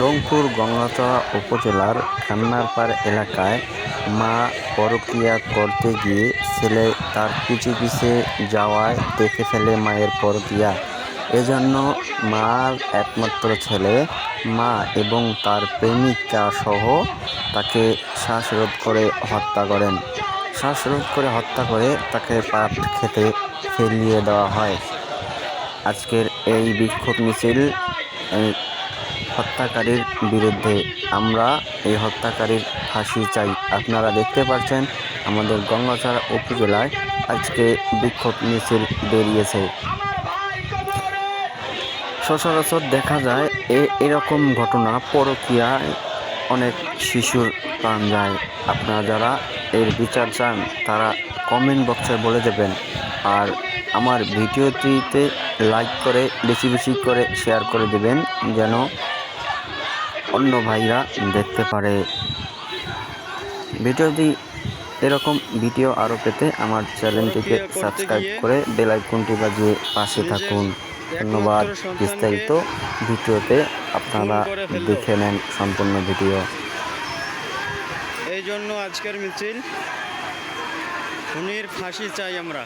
রংপুর গঙ্গাচড়া উপজেলার খান্নারপাড় এলাকায় মা পরকীয়া করতে গিয়ে ছেলে তার পিছে পিছে যাওয়ায় দেখে ফেলে মায়ের পরকীয়া। এজন্য মার একমাত্র ছেলে, মা এবং তার প্রেমিকা সহ তাকে শ্বাসরোধ করে হত্যা করেন। শ্বাসরোধ করে হত্যা করে তাকে পাট খেতে ফেলিয়ে দেওয়া হয়। আজকের এই বিক্ষোভ মিছিল হত্যাকারীর বিরুদ্ধে আমরা এই হত্যাকারীর ফাঁসি চাই। আপনারা দেখতে পাচ্ছেন আমাদের গঙ্গাচড়া উপজেলায় আজকে বিক্ষোভ মিছিল বেরিয়েছে। সচরাচর দেখা যায় এ, এরকম ঘটনা পরকীয়ায় অনেক শিশুর প্রাণ যায়। আপনারা যারা এর বিচার চান, তারা কমেন্ট বক্সে বলে দেবেন। আর আমার ভিডিওটিতে লাইক করে, বেশি বেশি করে শেয়ার করে দেবেন, যেন অন্য ভাইরা দেখতে পারে। ভিডিও ভিডিওটি এরকম ভিডিও আরও পেতে আমার চ্যানেলটিকে সাবস্ক্রাইব করে বেল আইকনটি বাজিয়ে পাশে থাকুন। ধন্যবাদ। বিস্তারিত ভিডিওতে আপনারা দেখে নেন সম্পূর্ণ ভিডিও। এই জন্য আজকের মিছিল ফাঁসি চাই আমরা।